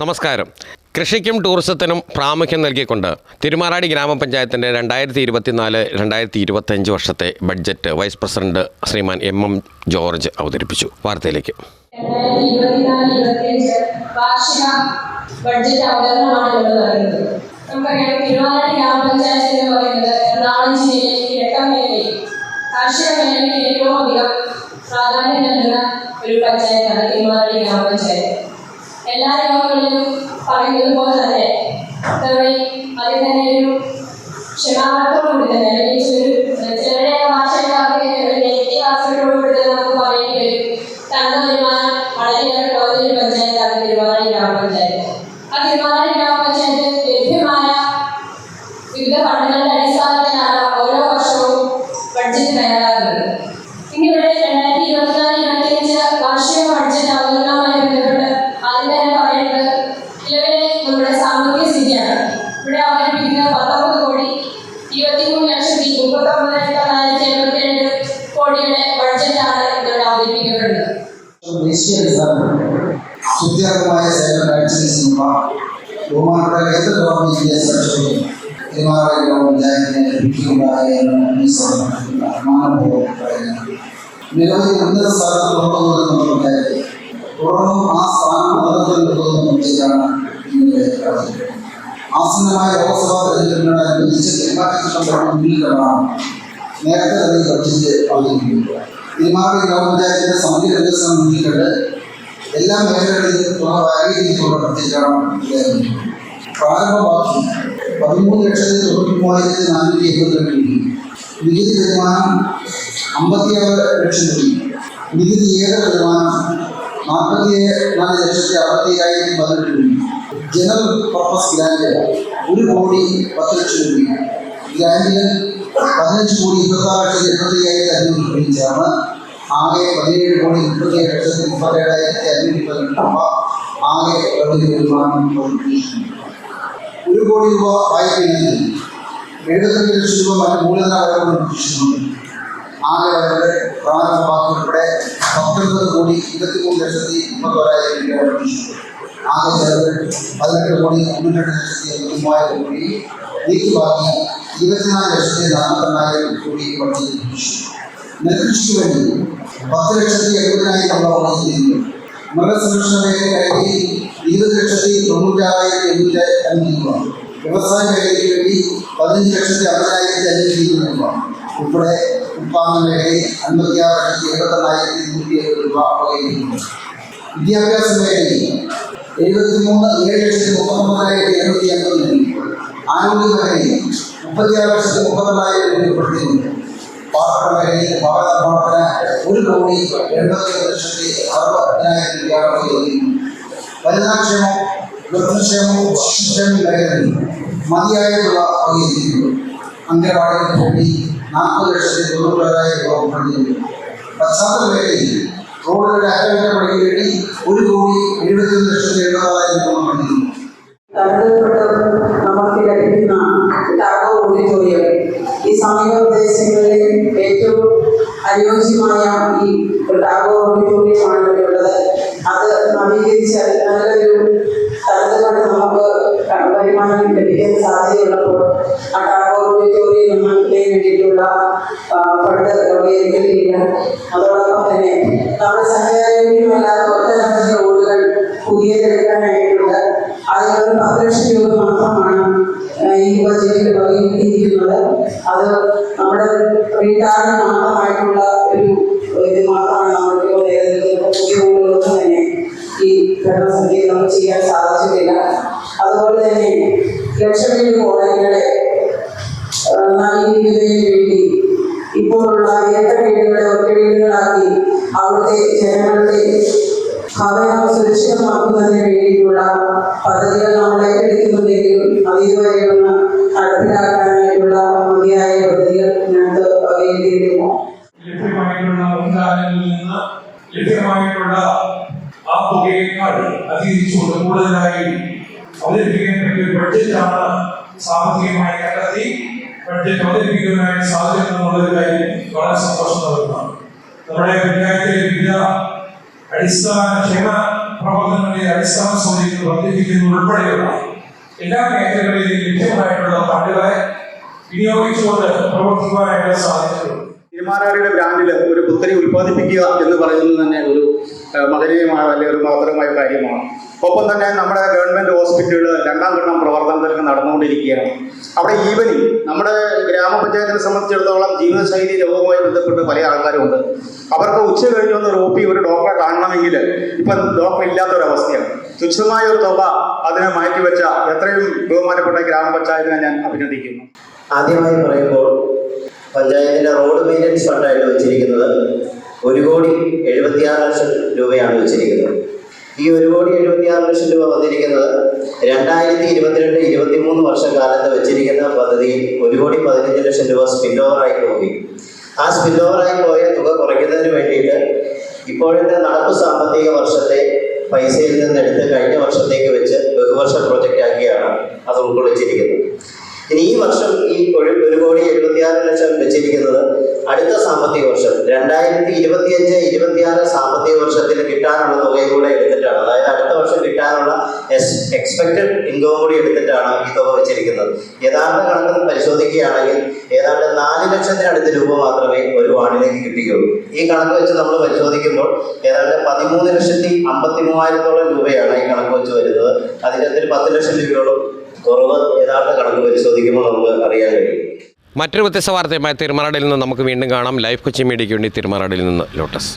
നമസ്കാരം. കൃഷിക്കും ടൂറിസത്തിനും പ്രാമുഖ്യം നൽകിക്കൊണ്ട് തിരുമാറാടി ഗ്രാമപഞ്ചായത്തിന്റെ രണ്ടായിരത്തി ഇരുപത്തിനാല് രണ്ടായിരത്തി ഇരുപത്തഞ്ച് വർഷത്തെ budget vice president Shriman M M George അവതരിപ്പിച്ചു. വാർത്തയിലേക്ക്. വാർഷിക ബഡ്ജറ്റ് മേഖലയ്ക്ക് ഏറ്റവും അധികം പ്രാധാന്യം നൽകുന്ന ഒരു പഞ്ചായത്താണ് ഗ്രാമപഞ്ചായത്ത്. എല്ലാ യോഗങ്ങളിലും പറയുന്നത് പോലെ തന്നെ ഇത്തവണ അതിൽ തന്നെ ഒരു ക്ഷമാപണത്തോടുകൂടി തന്നെ അല്ലെങ്കിൽ ഒരു ചിലരുടെ ഒരു നെഗറ്റീവ് ആസ്പെക്ടോടുകൂടി തന്നെ നമുക്ക് പറയേണ്ടി വരും. തനത് വരുമാനം വളരെയേറെ കുറഞ്ഞൊരു പഞ്ചായത്താണ് തിരുവാതിര ഗ്രാമപഞ്ചായത്ത്. ആ തിരുവാതിര ഗ്രാമപഞ്ചായത്ത് ലഭ്യമായ വിവിധ ഫണ്ടുകളുടെ ദേശീയ റിസർവ് സേവന കാഴ്ചവെച്ചിട്ടുള്ള ബഹുമാനപ്പെട്ട കേന്ദ്ര ഗവൺമെന്റിന്റെ സെക്രട്ടറി തിരുമാറായ ഗ്രാമപഞ്ചായത്തിന് ലഭിക്കുകയുണ്ടായ ഈ സമയത്ത് അഭിമാനപൂർവം പറയുന്നു നിരവധി ഉന്നത സ്ഥാനത്ത് പുറത്തുവരുന്ന പഞ്ചായത്ത് തുടർന്നും ആ സ്ഥാനം നിർത്തുന്നതിനാണ് ഇന്നലെ രാജ്യം ആസന്നമായ ലോക്സഭാ തെരഞ്ഞെടുപ്പിനോടനുബന്ധിച്ച് പെരുമാറ്റച്ചട്ടം മുന്നിൽ കണ്ടാണ് നേരത്തെ തന്നെ ഈ ബഡ്ജറ്റ് അവതരിപ്പിക്കുന്നത് തിരുമാറി ഗ്രാമപഞ്ചായത്തിന്റെ സമിതി വികസനം മുന്നിൽ കണ്ട് എല്ലാ മേഖലകളിലും തുക രീതിയിലുള്ള ഇതായിരുന്നു പ്രാരംഭ ബാക്കി. പതിമൂന്ന് ലക്ഷത്തി തൊണ്ണൂറ്റി മൂവായിരത്തി നാനൂറ്റി എൺപത്തിരണ്ട് രൂപ നികുതി വരുമാനം അമ്പത്തിയാറ് ലക്ഷം രൂപ നികുതി ഏക വരുമാനം നാൽപ്പത്തി നാല് ലക്ഷത്തി അറുപത്തി അയ്യായിരത്തി പതിനെട്ട് രൂപ ജനറൽ പർപ്പസ് ഗ്രാൻഡ് ഒരു കോടി പത്ത് ലക്ഷം രൂപ ഗ്രാൻഡിന് പതിനഞ്ച് കോടി ഇരുപത്തി ആറ് ലക്ഷത്തി എൺപത്തി അയ്യായിരത്തി അഞ്ഞൂറ് രൂപയാണ്. ആകെ പതിനേഴ് കോടി മുപ്പത്തി ഏഴ് ലക്ഷത്തി മുപ്പത്തി ഏഴായിരത്തി അഞ്ഞൂറ്റി പതിനെട്ട് രൂപ ആകെ പ്രകൃതി വരുമാനം ഒരു കോടി രൂപ വായ്പ ഇനത്തിൽ എഴുപത്തഞ്ച് ലക്ഷം രൂപ മറ്റ് മൂലധന വരവുകൾ ആകെ വരവ് പ്രാരംഭ ബാക്കി ഉൾപ്പെടെ പത്തൊൻപത് കോടി ഇരുപത്തിമൂന്ന് ലക്ഷത്തി മുപ്പത്തോരായിരം രൂപ പ്രതീക്ഷിക്കുന്നു ആകെ ചെലവ് പതിനെട്ട് കോടി തൊണ്ണൂറ്റെട്ട് ലക്ഷത്തി എൺപത്തി മൂവായിരം കോടി. നീക്കി ബാക്കി ഇരുപത്തിനാല് ലക്ഷത്തി നാൽപ്പത്തെണ്ണായിരം കോടി പ്രതീക്ഷിക്കുന്നു നെൽകൃഷിക്ക് വേണ്ടി പത്ത് ലക്ഷത്തി എഴുപതിനായിരം രൂപ വഹിച്ചിരുന്നു മൃഗസംരക്ഷണ മേഖലയ്ക്ക് ഇരുപത് ലക്ഷത്തി തൊണ്ണൂറ്റാറായിരത്തി എണ്ണൂറ്റി അഞ്ച് രൂപ. വ്യവസായ മേഖലയ്ക്ക് വേണ്ടി പതിനഞ്ച് ലക്ഷത്തി അമ്പതിനായിരത്തി അഞ്ഞൂറ്റി ഇരുപത് രൂപ. ഉൾപ്പെടെ ഉത്പാദന മേഖലയിൽ അൻപത്തിയാറ് ലക്ഷത്തി എഴുപത്തെണ്ണായിരത്തി നൂറ്റി എഴുപത് രൂപ വകയിരുന്നു വിദ്യാഭ്യാസ മേഖലയിൽ എഴുപത്തിമൂന്ന് ഏഴ് ലക്ഷത്തി മുപ്പത്തൊമ്പതിനായിരത്തി എണ്ണൂറ്റി അൻപത് രൂപ. ആരോഗ്യ മേഖലയിൽ മുപ്പത്തിയാറ് ലക്ഷത്തി മുപ്പത്തൊന്നായിരം രൂപപ്പെടുത്തിയിട്ടുണ്ട് പാർപ്പിട മേഖലയിൽ ഭവന നിർമ്മാണത്തിന് ഒരു കോടി എൺപത്തി ലക്ഷത്തി അറുപതിനായിരം രൂപയാണ് വകയിരുന്നത് വനിതാക്ഷേമം വൃദ്ധക്ഷേമം ശിശുക്ഷേമം മേഖലയിൽ മതിയായ തുക വകയിരുത്തിയിട്ടുണ്ട് അംഗനവാടികൾക്ക് വേണ്ടി നാൽപ്പത് ലക്ഷത്തി തൊണ്ണൂറ്റായിരം രൂപ ഉൾപ്പെടുത്തിയിട്ടുണ്ട് പശ്ചാത്തല മേഖലയിൽ റോഡുകളുടെ അറ്റകുറ്റപ്പണിക്ക് വേണ്ടി ഒരു കോടി എഴുപത്തിയൊന്ന് ലക്ഷത്തി എഴുപതായിരം രൂപ നമുക്ക് ലഭിക്കുന്ന ടാഗോ ഓഡിറ്റോറിയം ഈ സമീപ പ്രദേശങ്ങളിൽ ഏറ്റവും അനുയോജ്യമായ ഈ ടാഗോ ഓഡിറ്റോറിയമാണ് ഇവിടെ ഉള്ളത്. അത് നവീകരിച്ചാൽ നല്ലൊരു തരത്തിൽപ്പെട്ട് നമുക്ക് വരുമാനം ലഭിക്കാൻ സാധ്യതയുള്ളപ്പോൾ ആ ടാഗോ ഓഡിറ്റോറിയം നമ്മൾക്ക് വേണ്ടിയിട്ടുള്ള ഫണ്ട് ക്രമീകരിക്കുകയില്ല അതോടൊപ്പം തന്നെ നമ്മുടെ സഞ്ചാരയോഗ്യമല്ലാത്ത ഒറ്റനവധി വകയിരുത്തിയിരിക്കുന്നത് അത് നമ്മുടെ വീട്ടാറിന് മാത്രമായിട്ടുള്ള ഒരു ഇത് മാത്രമാണ് നമ്മൾക്ക് പുതിയ തന്നെ ഈ ഭരണസമിതിയിൽ നമുക്ക് ചെയ്യാൻ സാധിച്ചിട്ടില്ല. അതുപോലെ തന്നെ ലക്ഷമീട് കോളേജുകളെ നവീകരിക്കുന്നതിന് വേണ്ടി ഇപ്പോഴുള്ള ഇരട്ട വീടുകളെ ഒറ്റ വീടുകളാക്കി അവിടുത്തെ ജനങ്ങളുടെ ഭവനം സുരക്ഷിതമാക്കുന്നതിന് വേണ്ടിയിട്ടുള്ള പദ്ധതികൾ നമ്മൾ ഏറ്റെടുക്കുന്നുണ്ടെങ്കിലും അത് നടപ്പിലാക്കാനായിട്ടുള്ള മതിയായ പദ്ധതികൾ നിന്ന് ആ തുകയേക്കാൾ അധികരിച്ചുകൊണ്ട് കൂടുതലായി അവതരിപ്പിക്കാൻ പറ്റിയ ഒരു ബഡ്ജറ്റാണ് സാമ്പത്തികമായി കണ്ടെത്തി ബഡ്ജറ്റ് അവതരിപ്പിക്കുന്നതിനായി സാധിക്കും കാര്യം വളരെ സന്തോഷം നൽകുന്നതാണ് നമ്മുടെ പഞ്ചായത്തിലെ വിവിധ അടിസ്ഥാന ക്ഷേമ പ്രവർത്തനങ്ങളുടെ അടിസ്ഥാന സൗകര്യങ്ങൾ വർദ്ധിപ്പിക്കുന്നത് ഉൾപ്പെടെയുള്ള എല്ലാ മേഖലകളിലും ലഭ്യമായിട്ടുള്ള ഫണ്ടുകളെ വിനിയോഗിച്ചുകൊണ്ട് പ്രവർത്തിക്കുവാനായിട്ട് സാധിച്ചിട്ടുണ്ട്. തിരുമാനാടിയുടെ ബ്രാൻഡിൽ ഒരു പുത്തരി ഉൽപ്പാദിപ്പിക്കുക എന്ന് പറയുന്നത് തന്നെ ഒരു ഏഹ്, അല്ലെങ്കിൽ ഒരു മഹത്തരമായ കാര്യമാണ്. ഒപ്പം തന്നെ നമ്മുടെ ഗവൺമെന്റ് ഹോസ്പിറ്റലുകൾ രണ്ടാം ഘട്ടം പ്രവർത്തനത്തിലേക്ക് നടന്നുകൊണ്ടിരിക്കുകയാണ്. അവിടെ ഈവനിൽ നമ്മുടെ ഗ്രാമപഞ്ചായത്തിനെ സംബന്ധിച്ചിടത്തോളം ജീവിതശൈലി രോഗവുമായി ബന്ധപ്പെട്ട് പല ആൾക്കാരുമുണ്ട്. അവർക്ക് ഉച്ച കഴിഞ്ഞ് വന്ന് ഒരു ഒരു ഡോക്ടറെ കാണണമെങ്കിൽ ഇപ്പം ഡോക്ടർ ഇല്ലാത്തൊരവസ്ഥയാണ്. തുച്ഛമായ ഒരു തുക അതിനെ മാറ്റിവെച്ച എത്രയും ബഹുമാനപ്പെട്ട ഗ്രാമപഞ്ചായത്തിനെ ഞാൻ അഭിനന്ദിക്കുന്നു. ആദ്യമായി പറയുമ്പോൾ പഞ്ചായത്തിന്റെ റോഡ് മെയിന്റനൻസ് ഫണ്ടായിട്ട് വെച്ചിരിക്കുന്നത് ഒരു കോടി എഴുപത്തിയാറ് ലക്ഷം രൂപയാണ് വെച്ചിരിക്കുന്നത്. ഈ ഒരു കോടി എഴുപത്തിയാറ് ലക്ഷം രൂപ വന്നിരിക്കുന്നത് രണ്ടായിരത്തി ഇരുപത്തിരണ്ട് ഇരുപത്തി മൂന്ന് വർഷക്കാലത്ത് വെച്ചിരിക്കുന്ന പദ്ധതിയിൽ ഒരു കോടി പതിനഞ്ച് ലക്ഷം രൂപ സ്പിൽ ഓവറായി പോയി. ആ സ്പിൽ ഓവറായി പോയ തുക കുറയ്ക്കുന്നതിന് വേണ്ടിയിട്ട് ഇപ്പോഴത്തെ നടപ്പ് സാമ്പത്തിക പൈസയിൽ നിന്ന് എടുത്ത് കഴിഞ്ഞ വർഷത്തേക്ക് വെച്ച് ബഹുവർഷ പ്രോജക്റ്റ് ആക്കിയാണ് അത് ഉൾക്കൊള്ളിച്ചിരിക്കുന്നത്. ഇനി ഈ വർഷം ഈ ഒരു കോടി എഴുപത്തിയാറ് ലക്ഷം വെച്ചിരിക്കുന്നത് അടുത്ത സാമ്പത്തിക വർഷം രണ്ടായിരത്തി ഇരുപത്തിയഞ്ച് ഇരുപത്തിയാറ് സാമ്പത്തിക വർഷത്തിൽ കിട്ടാനുള്ള തുകയും കൂടെ എടുത്തിട്ടാണ്. അതായത് അടുത്ത വർഷം കിട്ടാനുള്ള എക്സ്പെക്റ്റഡ് ഇൻകം കൂടി എടുത്തിട്ടാണ് ഈ തുക വെച്ചിരിക്കുന്നത്. യഥാർത്ഥ കണക്ക് പരിശോധിക്കുകയാണെങ്കിൽ ഏതാണ്ട് നാല് ലക്ഷത്തിനടുത്ത് രൂപ മാത്രമേ ഒരു വാർഡിലേക്ക് കിട്ടുകയുള്ളൂ ഈ കണക്ക് വെച്ച് നമ്മൾ പരിശോധിക്കുമ്പോൾ ഏതാണ്ട് പതിമൂന്ന് ലക്ഷത്തി അമ്പത്തി മൂവായിരത്തോളം രൂപയാണ് ഈ കണക്ക് വെച്ച് വരുന്നത്. അതിനകത്ത് പത്ത് ലക്ഷം രൂപയോളം കുറവ് യഥാർത്ഥ കണക്ക് പരിശോധിക്കുമ്പോൾ നമുക്ക് അറിയാൻ കഴിയും. മറ്റൊരു വ്യത്യസ്ത വാർത്തയുമായി തിരുമറാടിൽ നിന്ന് നമുക്ക് വീണ്ടും കാണാം. ലൈഫ് കൊച്ചി മീഡിയയ്ക്ക് വേണ്ടി തിരുമറാടിൽ നിന്ന് ലോട്ടസ്.